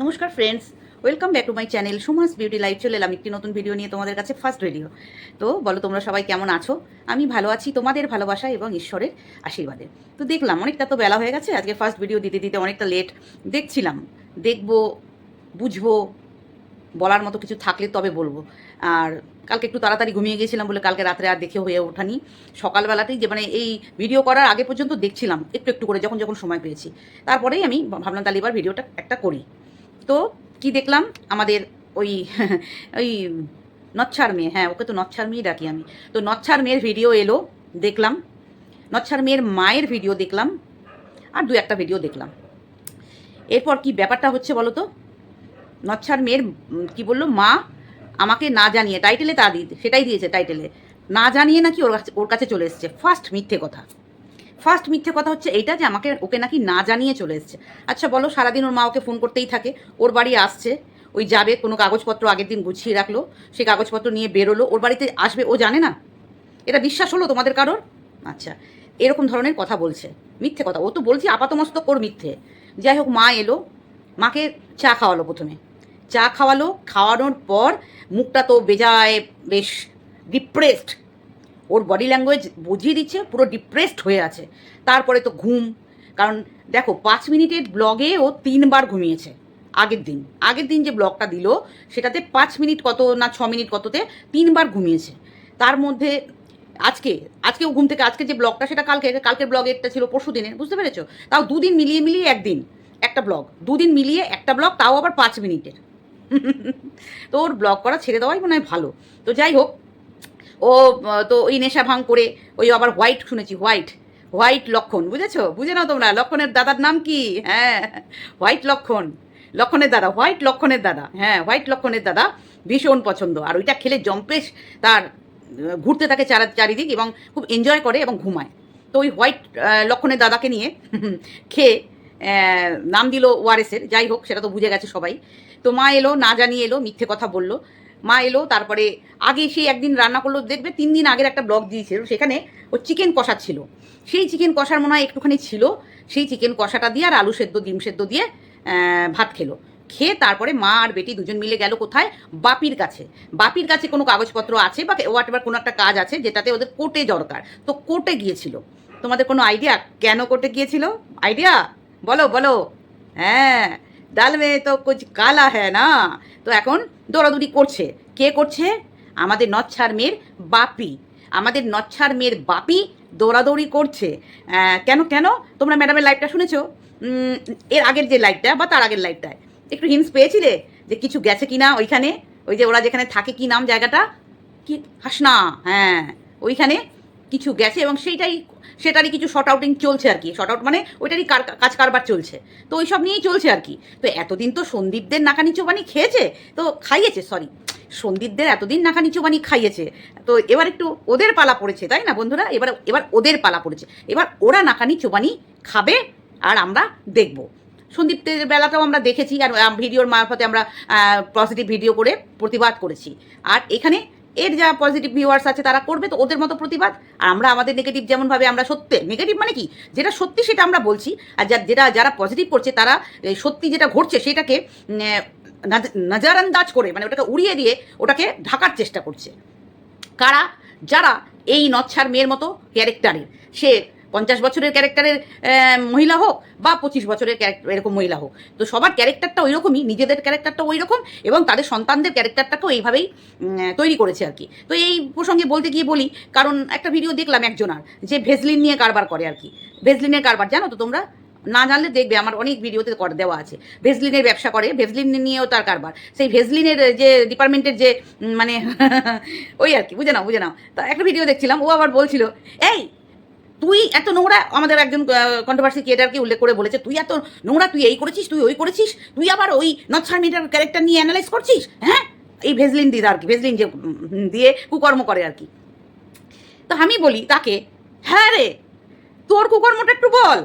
নমস্কার friends welcome back to my channel Suma's beauty life চলে এলাম একটি নতুন ভিডিও নিয়ে তোমাদের কাছে ফার্স্ট ভিডিও তো বলো, তোমরা সবাই কেমন আছো? আমি ভালো আছি তোমাদের ভালোবাসা এবং ঈশ্বরের আশীর্বাদে। তো দেখলাম, অনেকটা তো বেলা হয়ে গেছে, আজকে ফার্স্ট ভিডিও দিতে দিতে অনেকটা লেট দেখছিলাম, দেখব, বুঝব, বলার মতো কিছু থাকলে তবে বলব। আর কালকে একটু তাড়াতাড়ি ঘুমিয়ে গিয়েছিলাম বলে কালকে রাত্রে আর দেখে হয়ে ওঠানি। সকালবেলাতেই যে মানে এই ভিডিও করার আগে পর্যন্ত দেখছিলাম, একটু একটু করে যখন যখন সময় পেয়েছি। তারপরেই আমি ভাবলাম তাহলে এবার ভিডিওটা একটা করি। তো কি দেখলাম? আমাদের ওই ওই নচ্ছার মেয়ে। হ্যাঁ ওকে তো নচ্ছার মেয়েই ডাকি আমি। তো নচ্ছার মেয়ের ভিডিও এলো, দেখলাম। নচ্ছার মেয়ের মায়ের ভিডিও দেখলাম আর দু একটা ভিডিও দেখলাম। এরপর কি ব্যাপারটা হচ্ছে বলো তো? নচ্ছার মেয়ের কি বলল? মা আমাকে না জানিয়ে টাইটেলে তা দিয়ে সেটাই দিয়েছে টাইটেলে না জানিয়ে নাকি ওর কাছে ওর কাছে চলে এসছে। ফার্স্ট মিথ্যে কথা। ফার্স্ট মিথ্যে কথা হচ্ছে এইটা যে আমাকে ওকে নাকি না জানিয়ে চলে এসছে। আচ্ছা বলো, সারাদিন ওর মা ওকে ফোন করতেই থাকে। ওর বাড়ি আসছে, ওই যাবে, কোনো কাগজপত্র আগের দিন গুছিয়ে রাখল, সেই কাগজপত্র নিয়ে বেরোলো, ওর বাড়িতে আসবে, ও জানে না? এটা বিশ্বাস হলো তোমাদের কারোর? আচ্ছা এরকম ধরনের কথা বলছে, মিথ্যে কথা। ও তো বলছি আপাতমস্ত ওর মিথ্যে। যাই হোক, মা এলো, মাকে চা খাওয়ালো প্রথমে। চা খাওয়ালো, খাওয়ানোর পর মুখটা তো বেজায়, বেশ ডিপ্রেসড ওর বডি ল্যাঙ্গুয়েজ বুঝিয়ে দিচ্ছে, পুরো ডিপ্রেসড হয়ে আছে। তারপরে তো ঘুম। কারণ দেখো, পাঁচ মিনিটের ব্লগে ও তিনবার ঘুমিয়েছে, আগের দিন। আগের দিন যে ব্লগটা দিল, সেটাতে পাঁচ মিনিট কত না ছ মিনিট কততে তিনবার ঘুমিয়েছে। তার মধ্যে আজকে আজকেও ঘুম থেকে, আজকে যে ব্লগটা সেটা কালকে, কালকের একটা ছিল, পরশু দিনের, বুঝতে পেরেছ? তাও দুদিন মিলিয়ে মিলিয়ে একদিন একটা ব্লগ দুদিন মিলিয়ে একটা ব্লগ তাও আবার পাঁচ মিনিটের। তো ওর ব্লগ করা ছেড়ে দেওয়াই মনে হয় ভালো। তো যাই হোক ও, তো ওই নেশা ভাঙ করে ওই আবার হোয়াইট শুনেছি হোয়াইট হোয়াইট লক্ষণ, বুঝেছ? বুঝে নাও তোমরা, লক্ষণের দাদার নাম কি? হ্যাঁ হোয়াইট লক্ষণ, লক্ষণের দাদা হোয়াইট লক্ষণের দাদা হ্যাঁ হোয়াইট লক্ষণের দাদা ভীষণ পছন্দ, আর ওইটা খেলে জম্পেশ তার, ঘুরতে থাকে চারা, চারিদিক এবং খুব এনজয় করে এবং ঘুমায়। তো ওই হোয়াইট লক্ষণের দাদাকে নিয়ে খেয়ে নাম দিল ওয়ারেসের যাই হোক, সেটা তো বুঝে গেছে সবাই। তো মা এলো, না জানিয়ে এলো, মিথ্যে কথা বলল। মা এলো, তারপরে আগে সেই একদিন রান্না করল, দেখবে তিন দিন আগের একটা ব্লগ দিয়েছিল, সেখানে ও চিকেন কষা ছিল। সেই চিকেন কষার মনে হয় একটুখানি ছিল, সেই চিকেন কষাটা দিয়ে আর আলু সেদ্ধ, ডিম সেদ্ধ দিয়ে ভাত খেলো। খেয়ে তারপরে মা আর বেটি দুজন মিলে গেল কোথায়? বাপির কাছে। বাপির কাছে কোনো কাগজপত্র আছে বা হোয়াট এভার কোনো একটা কাজ আছে যেটাতে ওদের কোর্টে দরকার। তো কোর্টে গিয়েছিল। তোমাদের কোনো আইডিয়া কেন কোর্টে গিয়েছিল? আইডিয়া বলো বলো। হ্যাঁ। ডাল মে তো কুছ কালা হ্যাঁ না? তো এখন দৌড়াদৌড়ি করছে। কে করছে? আমাদের নচ্ছার মেয়ের বাপি। আমাদের নচ্ছার মেয়ের বাপি দৌড়াদৌড়ি করছে। কেন কেন? তোমরা ম্যাডামের লাইভটা শুনেছো? এর আগের যে লাইভটা বা তার আগের লাইভটায়। একটু হিন্স পেয়েছিলে যে কিছু গেছে কি না ওইখানে। ওই যে ওরা যেখানে থাকে কি নাম জায়গাটা? কি? হাসনা। হ্যাঁ ওইখানে কিছু গেছে এবং সেইটাই সেটারই কিছু শর্ট আউটিং চলছে আর কি। শর্ট আউট মানে ওইটারই কাজ কারবার চলছে। তো ওই সব নিয়েই চলছে আর কি। তো এতদিন তো সন্দীপদের নাকানি চোবানি খেয়েছে, তো খাইয়েছে সরি সন্দীপদের এতদিন নাকানি চোবানি খাইয়েছে। তো এবার একটু ওদের পালা পড়েছে, তাই না বন্ধুরা? এবার এবার ওদের পালা পড়েছে। এবার ওরা নাকানি চোবানি খাবে আর আমরা দেখব। সন্দীপদের বেলাটাও আমরা দেখেছি, আর ভিডিওর মারফতে আমরা পজিটিভ ভিডিও করে প্রতিবাদ করেছি। আর এখানে এর যা পজিটিভ ভিউয়ার্স আছে তারা করবে তো ওদের মতো প্রতিবাদ। আর আমরা আমাদের নেগেটিভ যেমনভাবে আমরা সত্যি নেগেটিভ মানে কি? যেটা সত্যি সেটা আমরা বলছি আর যেটা যারা পজিটিভ করছে তারা সত্যি যেটা ঘটছে সেটাকে আহ, করে মানে ওটাকে উড়িয়ে দিয়ে ওটাকে ঢাকার চেষ্টা করছে। কারা? যারা এই নচ্ছার মেয়ের মতো ক্যারেক্টারের সে পঞ্চাশ বছরের ক্যারেক্টারের মহিলা হোক বা পঁচিশ বছরের ক্যারেক্টার এরকম মহিলা হোক। তো সবার ক্যারেক্টারটা ওই রকমই নিজেদের ক্যারেক্টারটা ওই রকম এবং তাদের সন্তানদের ক্যারেক্টারটাকেও এইভাবেই তৈরি করেছে আর কি। তো এই প্রসঙ্গে বলতে গিয়ে বলি, কারণ একটা ভিডিও দেখলাম একজনার যে ভেজলিন নিয়ে কারবার করে আর কি। ভেজলিনের কারবার, জানো তো তোমরা? না জানলে দেখবে, আমার অনেক ভিডিওতে করে, দেওয়া আছে। ভেজলিনের ব্যবসা করে, ভেজলিন নিয়েও তার কারবার। সেই ভেজলিনের যে ডিপার্টমেন্টের যে মানে ওই আর কি, বুঝে নাও বুঝে নাও। তা একটা ভিডিও দেখছিলাম, ও আবার বলছিল, এই তুই এত নোংরা, আমাদের একজন কন্ট্রোভার্সি ক্রিয়েটারকে উল্লেখ করে বলেছে, তুই এত নোংরা, তুই এই করেছিস, তুই ওই করেছিস, তুই আবার ওই নচ্ছার মিটার ক্যারেক্টার নিয়ে অ্যানালাইজ করছিস হ্যাঁ? এই ভেজলিন দিদা আর কি, ভেজলিন যে দিয়ে কুকর্ম করে আর কি। তো আমি বলি তাকে হ্যাঁ রে, তোর কুকর্মটা একটু বল।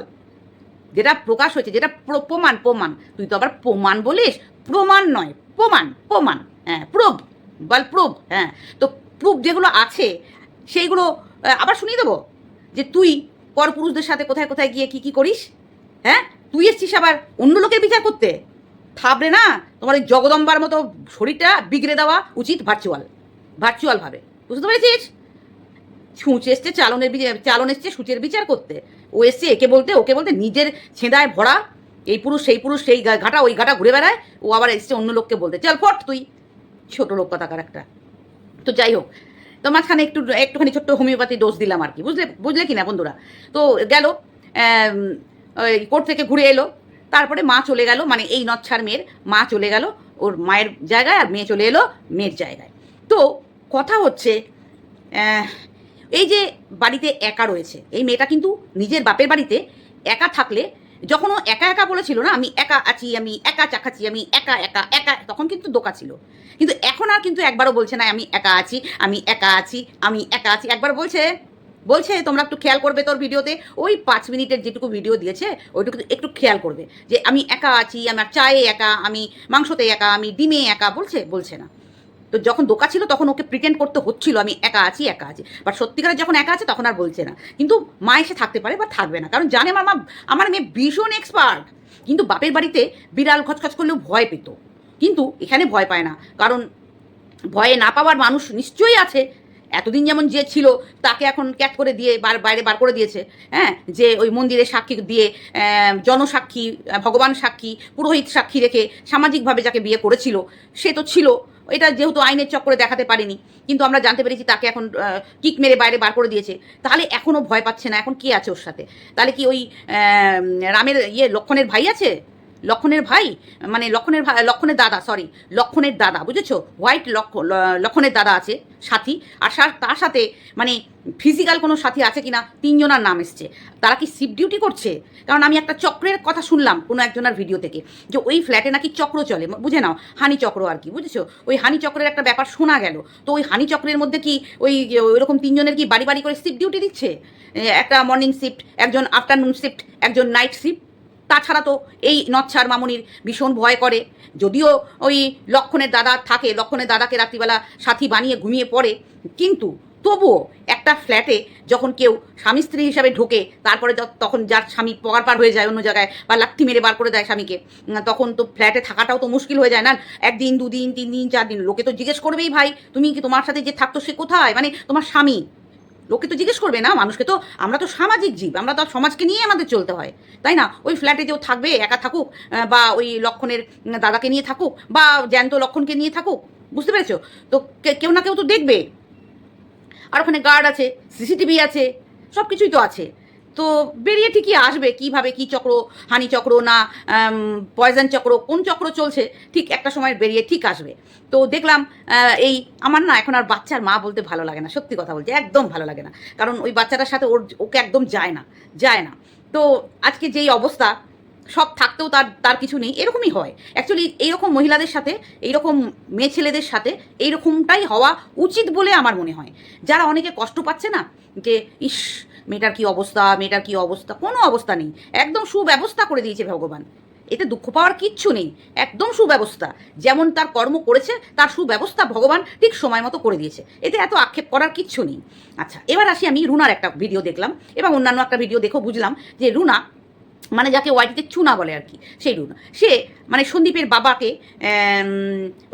যেটা প্রকাশ হয়েছে, যেটা প্র- প্রমাণ প্রমাণ। তুই তো আবার প্রমাণ বলিস, প্রমাণ নয়, প্রমাণ প্রমাণ হ্যাঁ প্রুভ বল প্রুভ হ্যাঁ। তো প্রুফ যেগুলো আছে, সেইগুলো আবার শুনিয়ে দেবো? যে তুই পরপুরুষদের সাথে কোথায় কোথায় গিয়ে কি কি করিস? হ্যাঁ? তুই এসছিস আবার অন্য লোকের বিচার করতে? থাবড়ে না? তোমার এই জগদম্বার মতো শরীরটা বিগড়ে দেওয়া উচিত ভার্চুয়াল ভার্চুয়ালভাবে বুঝতে পেরেছিস? ছুঁচ এসছে, চালনের বিচার, চালন এসছে, সূচের বিচার করতে। ও এসছে, একে বলতে, ওকে বলতে নিজের ছেঁদায় ভরা, এই পুরুষ, সেই পুরুষ, সেই ঘাটা, ওই ঘাটা ঘুরে বেড়ায়। ও আবার এসছে অন্য লোককে বলতে। চল, ফট তুই। ছোট লোক কথাকার একটা। তো যাই হোক তো মাঝখানে একটু, একটুখানি ছোট্ট হোমিওপ্যাথি ডোজ দিলাম আর কি, বুঝলে বুঝলে কি না বন্ধুরা? তো গেল ওই কোর্ট থেকে ঘুরে এলো, তারপরে মা চলে গেল মানে এই নচ্ছার মেয়ের মা চলে গেল, ওর মায়ের জায়গায় আর মেয়ে চলে এলো মেয়ের জায়গায়। তো কথা হচ্ছে এই যে বাড়িতে একা রয়েছে, এই মেয়েটা কিন্তু নিজের বাপের বাড়িতে একা থাকলে যখন ও একা একা বলেছিল না, আমি একা আছি, আমি একা চাকাচ্ছি আমি একা একা একা, তখন কিন্তু দোকা ছিল। কিন্তু এখন আর কিন্তু একবারও বলছে না, আমি একা আছি, আমি একা আছি, আমি একা আছি। একবার বলছে বলছে, তোমরা একটু খেয়াল করবে তোর ভিডিওতে। ওই পাঁচ মিনিটের যেটুকু ভিডিও দিয়েছে, ওইটুকু একটু খেয়াল করবে। যে, আমি একা আছি, আমার চায়ে একা, আমি মাংসতে একা, আমি ডিমে একা, বলছে বলছে না। তো যখন দোকা ছিল তখন ওকে প্রিটেন্ড করতে হচ্ছিল, আমি একা আছি একা আছি। বাট সত্যিকারে যখন একা আছে তখন আর বলছে না। কিন্তু মা এসে থাকতে পারে বা থাকবে না। কারণ জানে আমার মা আমার মেয়ে ভীষণ এক্সপার্ট কিন্তু বাপের বাড়িতে বিড়াল খচখচ করলেও ভয় পেত। কিন্তু এখানে ভয় পায় না। কারণ ভয়ে না পাওয়ার মানুষ নিশ্চয়ই আছে। এতদিন যেমন যে ছিল, তাকে এখন ক্যাট করে দিয়ে বার, বাইরে বার করে দিয়েছে। হ্যাঁ? যে ওই মন্দিরে সাক্ষী দিয়ে জনসাক্ষী, ভগবান সাক্ষী, পুরোহিত সাক্ষী রেখে সামাজিকভাবে যাকে বিয়ে করেছিল, সে তো ছিল। এটা যেহেতু আইনের চক্করে দেখাতে পারিনি, কিন্তু আমরা জানতে পেরেছি তাকে এখন কিক মেরে বাইরে বার করে দিয়েছে। তাহলে এখনও ভয় পাচ্ছে না, এখন কি আছে ওর সাথে? তাহলে কি ওই রামের ইয়ে লক্ষণের ভাই আছে? লক্ষণের ভাই মানে লক্ষণের ভাই লক্ষণের দাদা সরি লক্ষণের দাদা, বুঝেছ? হোয়াইট লক্ষ, ল- লক্ষণের দাদা আছে, সাথী, আর তার সাথে মানে ফিজিক্যাল কোনো সাথী আছে কিনা, তিনজনার নাম এসছে। তারা কি শিফট ডিউটি করছে? কারণ আমি একটা চক্রের কথা শুনলাম কোনো একজনের ভিডিও থেকে, যে ওই ফ্ল্যাটে নাকি চক্র চলে বুঝে নাও, হানি চক্র আর কি, বুঝেছ? ওই হানি চক্রের একটা ব্যাপার শোনা গেল, তো ওই হানি চক্রের মধ্যে কি ওই, ওইরকম তিনজনের কি বাড়ি বাড়ি করে শিফট ডিউটি দিচ্ছে? একটা মর্নিং শিফট একজন আফটারনুন শিফট একজন নাইট শিফট তাছাড়া তো এই নচ্ছার মামনির ভীষণ ভয় করে। যদিও ওই লক্ষণের দাদা থাকে, লক্ষণের দাদাকে রাত্রিবেলা সাথী বানিয়ে ঘুমিয়ে পড়ে। কিন্তু তবুও একটা ফ্ল্যাটে যখন কেউ স্বামী স্ত্রী হিসাবে ঢোকে, তারপরে তখন যার স্বামী পগার পার হয়ে যায় অন্য জায়গায় বা লাঠি মেরে বার করে দেয় স্বামীকে তখন তো ফ্ল্যাটে থাকাটাও তো মুশকিল হয়ে যায় না? একদিন, দুদিন, তিন দিন, চার দিন, লোকে তো জিজ্ঞেস করবেই ভাই, তুমি কি তোমার সাথে যে থাকতো সে কোথায়? মানে তোমার স্বামী। লোকে তো জিজ্ঞেস করবে না, মানুষকে তো, আমরা তো সামাজিক জীব, আমরা তো সমাজকে নিয়ে আমাদের চলতে হয়, তাই না? ওই ফ্ল্যাটে যেও থাকবে, একা থাকুক বা ওই লক্ষণের দাদাকে নিয়ে থাকুক, বা জ্যান্ত লক্ষণকে নিয়ে থাকুক, বুঝতে পেরেছ? তো কেউ না কেউ তো দেখবে। আর ওখানে গার্ড আছে সিসিটিভি আছে সব কিছুই তো আছে। তো বেরিয়ে ঠিকই আসবে কীভাবে কি চক্র, হানি চক্র না পয়জন চক্র, কোন চক্র চলছে, ঠিক একটা সময় বেরিয়ে ঠিক আসবে। তো দেখলাম এই আমার না এখন আর বাচ্চার মা বলতে ভালো লাগে না, সত্যি কথা বলছে একদম ভালো লাগে না। কারণ ওই বাচ্চাটার সাথে ওর, ওকে একদম যায় না যায় না। তো আজকে যেই অবস্থা, সব থাকতেও তার তার কিছু নেই, এরকমই হয়। অ্যাকচুয়ালি এইরকম মহিলাদের সাথে, এইরকম মেয়ে ছেলেদের সাথে এইরকমটাই হওয়া উচিত বলে আমার মনে হয়। যারা অনেকে কষ্ট পাচ্ছে না, যে, ইস মেয়েটার কি অবস্থা, মেয়েটার কি অবস্থা, কোনো অবস্থা নেই। একদম সুব্যবস্থা করে দিয়েছে ভগবান। এতে দুঃখ পাওয়ার কিচ্ছু নেই। একদম সুব্যবস্থা। যেমন তার কর্ম করেছে, তার সুব্যবস্থা ভগবান ঠিক সময় মতো করে দিয়েছে। এতে এত আক্ষেপ করার কিচ্ছু নেই। আচ্ছা এবার আসি আমি রুনার একটা ভিডিও দেখলাম। এবং অন্যান্য একটা ভিডিও দেখেও বুঝলাম যে রুনা মানে যাকে ওয়াইটিতে চুনা বলে আর কি, সেই রুনা, সে মানে সন্দীপের বাবাকে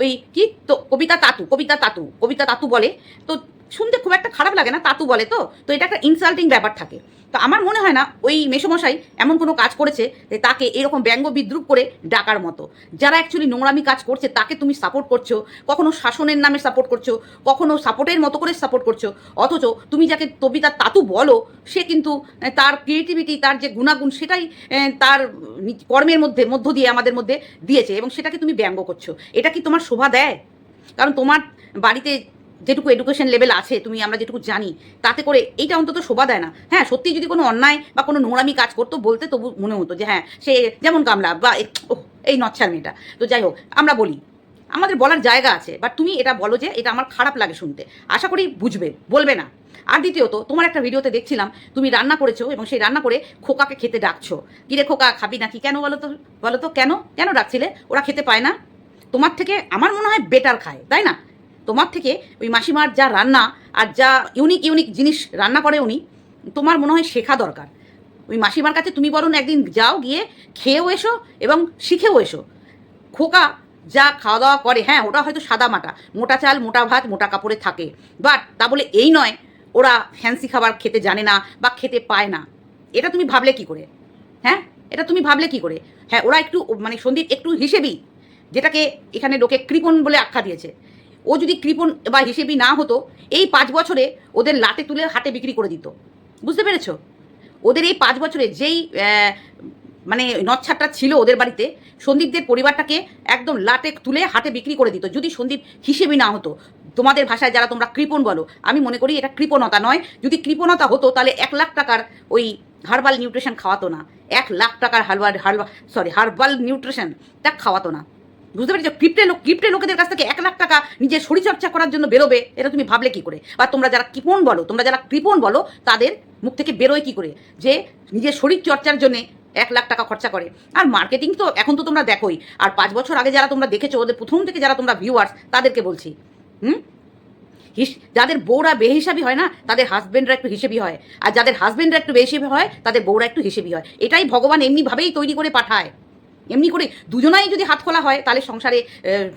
ওই কি? তো কবিতা তাতু কবিতা তাতু কবিতা তাতু বলে। তো শুনতে খুব একটা খারাপ লাগে না, তাতু বলে তো তো এটা একটা ইনসাল্টিং ব্যাপার থাকে। তো আমার মনে হয় না ওই মেসমশাই এমন কোনো কাজ করেছে যে তাকে এরকম ব্যঙ্গ বিদ্রুপ করে ডাকার মতো। যারা অ্যাকচুয়ালি নোংরামি কাজ করছে, তাকে তুমি সাপোর্ট করছ, কখনো শাসনের নামে সাপোর্ট করছ, কখনো সাপোর্টের মতো করে সাপোর্ট করছ, অথচ তুমি যাকে কবিতা তাতু বলো, সে কিন্তু তার ক্রিয়েটিভিটি তার যে গুণাগুণ, সেটাই তার কর্মের মধ্যে, মধ্য দিয়ে আমাদের মধ্যে দিয়েছে এবং সেটাকে তুমি ব্যঙ্গ করছ। এটা কি তোমার শোভা দেয়? কারণ তোমার বাড়িতে যেটুকু এডুকেশন লেভেল আছে, তুমি আমরা যেটুকু জানি, তাতে করে এইটা অন্তত শোভা দেয় না। হ্যাঁ সত্যি যদি কোনো অন্যায় বা কোনো নোংরামি কাজ করতো, বলতে তবু মনে হতো যে হ্যাঁ সে যেমন কামলা বা এই নচ্ছার মেয়েটা। তো যাই হোক, আমরা বলি, আমাদের বলার জায়গা আছে বাট তুমি এটা বলো যে, এটা আমার খারাপ লাগে শুনতে। আশা করি বুঝবে, বলবে না। আর দ্বিতীয়ত, তোমার একটা ভিডিওতে দেখছিলাম, তুমি রান্না করেছ এবং সেই রান্না করে খোকাকে খেতে ডাকছো। কিরে খোকা, খাবি নাকি? কেন বলো তো বলো তো, কেন? কেন ডাকছিলে? ওরা খেতে পায় না? তোমার থেকে আমার মনে হয় বেটার খায়, তাই না? তোমার থেকে ওই মাসিমার যা রান্না আর যা ইউনিক ইউনিক জিনিস রান্না করে উনি, তোমার মনে হয় শেখা দরকার। ওই মাসিমার কাছে তুমি বরং একদিন যাও গিয়ে খেয়েও এসো এবং শিখেও এসো। খোকা যা খাওয়া দাওয়া করে হ্যাঁ ওটা হয়তো সাদা মাটা, মোটা চাল, মোটা ভাত, মোটা কাপড়ে থাকে। বাট তা বলে এই নয়, ওরা ফ্যান্সি খাবার খেতে জানে না বা খেতে পায় না। এটা তুমি ভাবলে কি করে? হ্যাঁ এটা তুমি ভাবলে কি করে? হ্যাঁ ওরা একটু মানে সন্দীপ একটু হিসেবেই যেটাকে এখানে লোকে কৃপণ বলে আখ্যা দিয়েছে। ও যদি কৃপণ বা হিসেবি না হতো, এই পাঁচ বছরে ওদের লাটে তুলে হাটে বিক্রি করে দিত। বুঝতে পেরেছ? ওদের এই পাঁচ বছরে যেই মানে নচ্ছারটা ছিল ওদের বাড়িতে, সন্দীপদের পরিবারটাকে একদম লাটে তুলে হাটে বিক্রি করে দিত। যদি সন্দীপ হিসেবই না হতো, তোমাদের ভাষায় যারা তোমরা কৃপণ বলো, আমি মনে করি এটা কৃপণতা নয়। যদি কৃপণতা হতো, তাহলে এক লাখ টাকার ওই হার্বাল নিউট্রিশন খাওয়াতো না। এক লাখ টাকার হার্বাল, হার্বা, সরি, হার্বাল নিউট্রিশন তা খাওয়াতো না। বুঝতে পেরেছ? ক্রিপ্টে লোক ক্রিপ্টে লোকেদের কাছ থেকে এক লাখ টাকা নিজের শরীরচর্চা করার জন্য বেরোবে, এটা তুমি ভাবলে কি করে? বা তোমরা যারা কৃপণ বলো, তোমরা যারা কৃপণ বলো, তাদের মুখ থেকে বেরোয় কি করে? যে নিজের শরীর চর্চার জন্য এক লাখ টাকা খরচা করে। আর মার্কেটিং তো এখন তো তোমরা দেখোই। আর পাঁচ বছর আগে যারা তোমরা দেখেছ, ওদের প্রথম থেকে যারা তোমরা ভিউয়ার্স তাদেরকে বলছি, হুম? হিস যাদের বউরা বেহিসাবি হয় না, তাদের হাজবেন্ডরা একটু হিসেবি হয়। আর যাদের হাজবেন্ডরা একটু বেহিসেবি হয়, তাদের বউরা একটু হিসেবি হয়। এটাই ভগবান এমনিভাবেই তৈরি করে পাঠায়। এমনি করে দুজনাই যদি হাত খোলা হয়, তাহলে সংসারে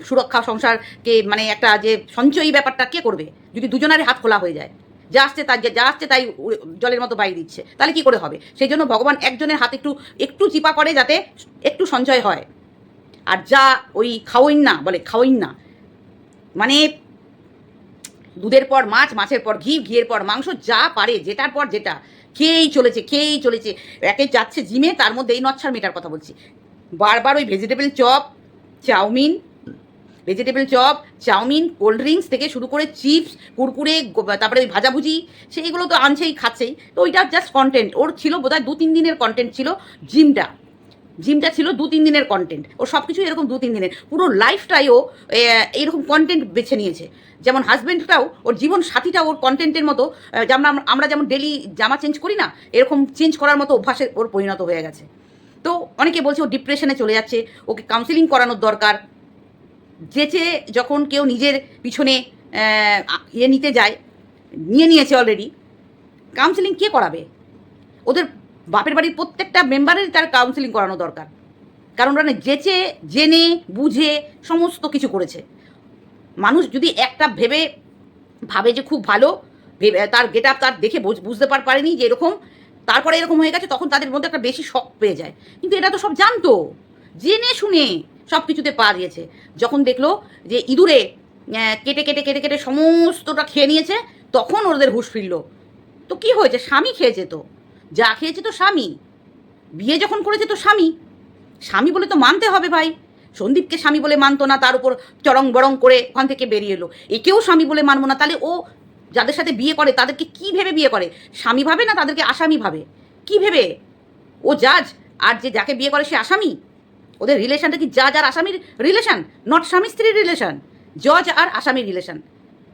সুরক্ষা, সংসারকে মানে একটা যে সঞ্চয়ী ব্যাপারটা কে করবে? যদি দুজনারই হাত খোলা হয়ে যায়। যা আসছে তার যা আসছে তাই জলের মতো বাইরে দিচ্ছে। তাহলে কি করে হবে? সেই জন্য ভগবান একজনের হাত একটু একটু চিপা করে যাতে একটু সঞ্চয় হয়। আর যা ওই খাওয়ইন না, বলে খাওয়ইন না মানে দুধের পর মাছ, মাছের পর ঘি, ঘিয়ের পর মাংস, যা পারে, যেটার পর যেটা, খেয়েই চলেছে খেয়েই চলেছে। একে যাচ্ছে জিমে, তার মধ্যে এই নচ্ছার মেটার কথা বলছি। বারবার ওই vegetable chop chowmein vegetable chop chowmein cold drinks থেকে শুরু করে চিপস কুরকুরে তারপরে ওই ভাজাভুজি সেইগুলো তো আনছেই, খাচ্ছেই। তো ওইটা জাস্ট কন্টেন্ট ওর ছিল বোধহয় দু তিন দিনের কন্টেন্ট ছিল জিমটা জিমটা ছিল দু তিন দিনের কন্টেন্ট ও সব কিছু এরকম দু তিন দিনের। পুরো লাইফটাই ও এইরকম কন্টেন্ট বেছে নিয়েছে। যেমন হাজব্যান্ডটাও ওর জীবন সাথীটা ওর কন্টেন্টের মতো যেমন আমরা- আমরা যেমন ডেলি জামা চেঞ্জ করি না, এরকম চেঞ্জ করার মতো অভ্যাসে ওর পরিণত হয়ে গেছে। তো অনেকে বলছে ও ডিপ্রেশনে চলে যাচ্ছে, ওকে কাউন্সিলিং করানোর দরকার। যেচে যখন কেউ নিজের পিছনে ইয়ে নিতে যায়, নিয়ে নিয়েছে অলরেডি কাউন্সিলিং কে করাবে? ওদের বাপের বাড়ির প্রত্যেকটা মেম্বারের তার কাউন্সিলিং করানো দরকার। কারণ ওরা যেচে, জেনে, বুঝে সমস্ত কিছু করেছে। মানুষ যদি একটা ভেবে, ভাবে যে খুব ভালো, ভেবে, তার গেট আপ তার দেখে বুঝ- বুঝতে পার, পারেনি যে এরকম তারপরে এরকম হয়ে গেছে, তখন তাদের মধ্যে একটা বেশি শখ পেয়ে যায়। কিন্তু এটা তো সব জানতো, জেনে শুনে সব কিছুতে পা দিয়েছে। যখন দেখল যে ইঁদুরে কেটে কেটে কেটে কেটে সমস্তটা খেয়ে নিয়েছে, তখন ওদের হুশ ফিরল। তো কি হয়েছে? স্বামী খেয়েছে তো। যা খেয়েছে তো স্বামী। বিয়ে যখন করেছে তো স্বামী। স্বামী বলে তো মানতে হবে ভাই। সন্দীপকে স্বামী বলে মানতো না, তার উপর চরং বরং করে ওখান থেকে বেরিয়ে এলো। একেও স্বামী বলে মানবো না। তাহলে ও যাদের সাথে বিয়ে করে, তাদেরকে কি ভেবে বিয়ে করে? স্বামী ভাবে না তাদেরকে আসামি ভাবে? কি ভেবে? ও জাজ আর যে যাকে বিয়ে করে সে আসামি? ওদের রিলেশনটা কি জাজ আর আসামির রিলেশন নট স্বামী স্ত্রীর রিলেশন জজ আর আসামির রিলেশন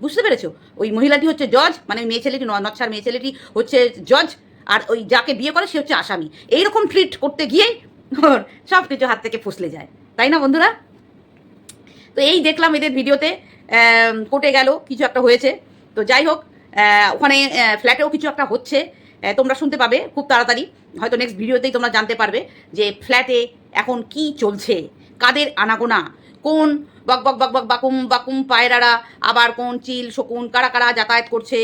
বুঝতে পেরেছ? ওই মহিলাটি হচ্ছে জজ মানে ওই মেয়ে ছেলেটি নচ্ছার মেয়ে ছেলেটি হচ্ছে জজ আর ওই যাকে বিয়ে করে সে হচ্ছে আসামি। এইরকম ট্রিট করতে গিয়েই সব কিছু হাত থেকে ফুসলে যায়। তাই না বন্ধুরা? তো এই দেখলাম এদের ভিডিওতে কোর্টে গেল, কিছু একটা হয়েছে। তো যাই হোক ওখানে ফ্ল্যাটেও কিছু একটা হচ্ছে। তোমরা শুনতে পাবে খুব তাড়াতাড়ি। হয়তো নেক্সট ভিডিওতেই তোমরা জানতে পারবে যে ফ্ল্যাটে এখন কি চলছে, কাদের আনাগোনা, কোন বক বক বক বক বাকুম বাকুম পায়রারা, আবার কোন চিল শকুন কারা কারা যাতায়াত করছে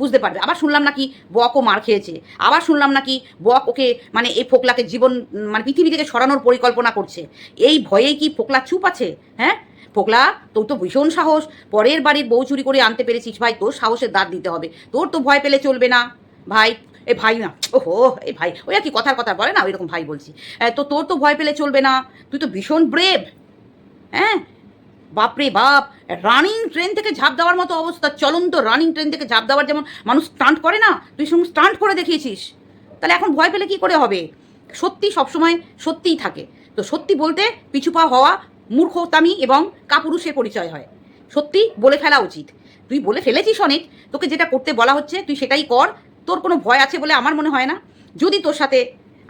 বুঝতে পারবে। আবার শুনলাম নাকি বকও মার খেয়েছে। আবার শুনলাম নাকি বক ওকে মানে এই ফোকলাকে জীবন মানে পৃথিবী থেকে সরানোর পরিকল্পনা করছে। এই ভয়েই কি ফোকলা চুপ আছে? হ্যাঁ? ফোকলা, তোর তো ভীষণ সাহস। পরের বাড়ির বউ চুরি করে আনতে পেরেছিস। ভাই, তোর সাহসের দাঁত দিতে হবে। তোর তো ভয় পেলে চলবে না। ভাই, এ ভাই না। ওহো এই ভাই। ওই আর কি কথার কথা বলে না? ওইরকম ভাই বলছি। তো তোর তো ভয় পেলে চলবে না। তুই তো ভীষণ ব্রেভ হ্যাঁ? বাপরে বাপ রানিং ট্রেন থেকে ঝাঁপ দেওয়ার মতো অবস্থা। চলন্ত রানিং ট্রেন থেকে ঝাঁপ দেওয়ার যেমন মানুষ স্টান্ট করে না, তুই সঙ্গে স্টান্ট করে দেখিয়েছিস। তাহলে এখন ভয় পেলে কি করে হবে? সত্যি সবসময় সত্যিই থাকে। তো সত্যি বলতে পিছু পা হওয়া মূর্খতামি এবং কাপুরুষের পরিচয় হয়। সত্যি বলে ফেলা উচিত। তুই বলে ফেলেছিস অনেক, তোকে যেটা করতে বলা হচ্ছে, তুই সেটাই কর। তোর কোনো ভয় আছে বলে আমার মনে হয় না। যদি তোর সাথে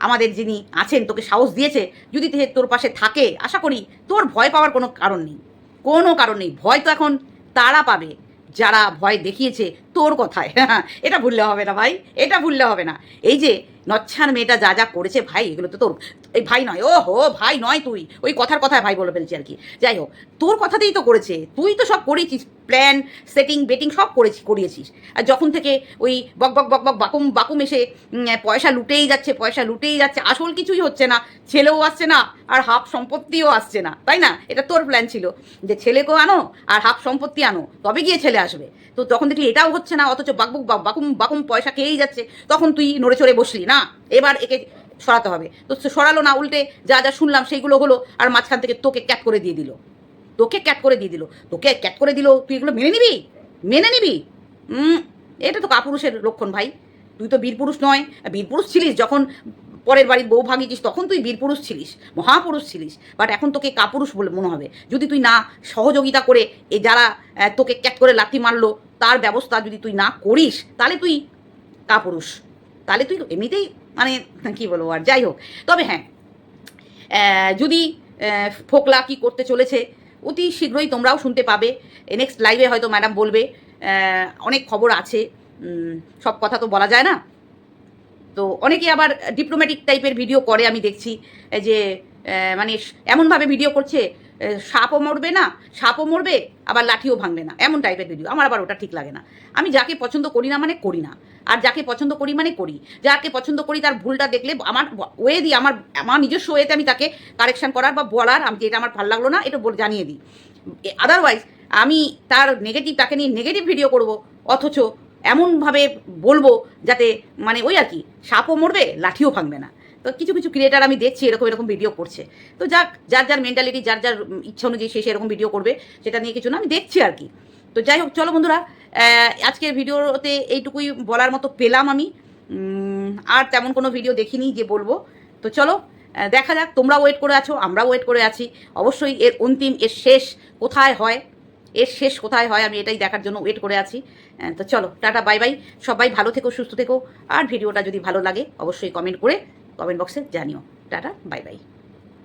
আমাদের যিনি আছেন, তোকে সাহস দিয়েছে, যদি তোর পাশে থাকে, আশা করি তোর ভয় পাওয়ার কোনো কারণ নেই। কোনো কারণে ভয় তো এখন তারা পাবে। যারা ভয় দেখিয়েছে তোর কথায়। এটা ভুললে হবে না ভাই। এটা ভুললে হবে না। এই যে নচ্ছান মেয়েটা যা যা করেছে ভাই, এগুলো তো তোর এই ভাই নয়। ও হো ভাই নয় তুই। ওই কথার কথায় ভাই বলে ফেলছি আর কি। যাই হোক, তোর কথাতেই তো করেছে। তুই তো সব করেছিস। প্ল্যান সেটিং বেটিং সব করেছি, করিয়েছিস। আর যখন থেকে ওই বক বক বক বক, বাকুম বাকুম এসে পয়সা লুটেই যাচ্ছে, পয়সা লুটেই যাচ্ছে, আসল কিছুই হচ্ছে না, ছেলেও আসছে না, আর হাফ সম্পত্তিও আসছে না, তাই না? এটা তোর প্ল্যান ছিল, যে ছেলেকেও আনো আর হাফ সম্পত্তি আনো, তবে গিয়ে ছেলে আসবে। তো তখন দেখলি এটাও হচ্ছে না, অথচ বাকবুক বাকুম বাকুম পয়সা খেয়েই যাচ্ছে, তখন তুই নড়ে চড়ে বসলি, না? এবার একে সরাতে হবে। তো সরালো না, উল্টে যা যা শুনলাম, সেইগুলো হলো, আর মাঝখান থেকে তোকে ক্যাপ করে দিয়ে দিল। তোকে ক্যাট করে দিয়ে দিল। তোকে ক্যাট করে দিল, তুই এগুলো মেনে নিবি? মেনে নিবি? এটা তো কাপুরুষের লক্ষণ ভাই। তুই তো বীরপুরুষ নয়। বীরপুরুষ ছিলিস, যখন পরের বাড়ির বউ ভাঙিয়েছিস, তখন তুই বীরপুরুষ ছিলিস, মহাপুরুষ ছিলিস। বাট এখন তোকে কাপুরুষ বলে মনে হবে। যদি তুই না সহযোগিতা করে এ যারা তোকে ক্যাট করে লাথি মারলো, তার ব্যবস্থা যদি তুই না করিস, তাহলে তুই কাপুরুষ। তাহলে তুই এমনিতেই মানে কি বলব আর, যাই হোক। তবে হ্যাঁ যদি ফোকলা কি করতে চলেছে অতি শীঘ্রই তোমরাও শুনতে পাবে। নেক্সট লাইভে হয়তো ম্যাডাম বলবে অনেক খবর আছে। সব কথা তো বলা যায় না। তো অনেকে আবার ডিপ্লোম্যাটিক টাইপের ভিডিও করে, আমি দেখছি। যে মানে এমনভাবে ভিডিও করছে সাপও মরবে না, সাপও মরবে, আবার লাঠিও ভাঙবে না। এমন টাইপের ভিডিও আমার আবার ওটা ঠিক লাগে না। আমি যাকে পছন্দ করি না মানে করি না। আর যাকে পছন্দ করি মানে করি। যাকে পছন্দ করি তার ভুলটা দেখলে আমার ওয়ে দিই আমার আমার নিজস্ব ওয়েতে আমি তাকে কারেকশন করার বা বলার, আমি এটা আমার ভালো লাগল না, এটা জানিয়ে দিই। আদারওয়াইজ আমি তার নেগেটিভ তাকে নিয়ে নেগেটিভ ভিডিও করব, অথচ এমনভাবে বলব যাতে মানে ওই আর কি, সাপও মরবে, লাঠিও ভাঙবে না। তো কিছু কিছু ক্রিয়েটার আমি দেখছি এরকম এরকম ভিডিও করছে। তো যাক, যার যার মেন্টালিটি যার যার ইচ্ছা অনুযায়ী সে সেরকম ভিডিও করবে, সেটা নিয়ে কিছু না, আমি দেখছি আর কি। তো যাই হোক, চলো বন্ধুরা আজকের ভিডিওতে এইটুকুই বলার মতো পেলাম আমি। আর তেমন কোনো ভিডিও দেখিনি যে বলব। তো চলো দেখা যাক তোমরা ওয়েট করে আছো, আমরাও ওয়েট করে আছি। অবশ্যই এর অন্তিম, এর শেষ কোথায় হয়? এর শেষ কোথায় হয়? আমি এটাই দেখার জন্য ওয়েট করে আছি। তো চলো, টাটা বাই বাই সবাই ভালো থেকো, সুস্থ থেকো। আর ভিডিওটা যদি ভালো লাগে, অবশ্যই কমেন্ট করে কমেন্ট বক্সে জানিও। Tata bye bye.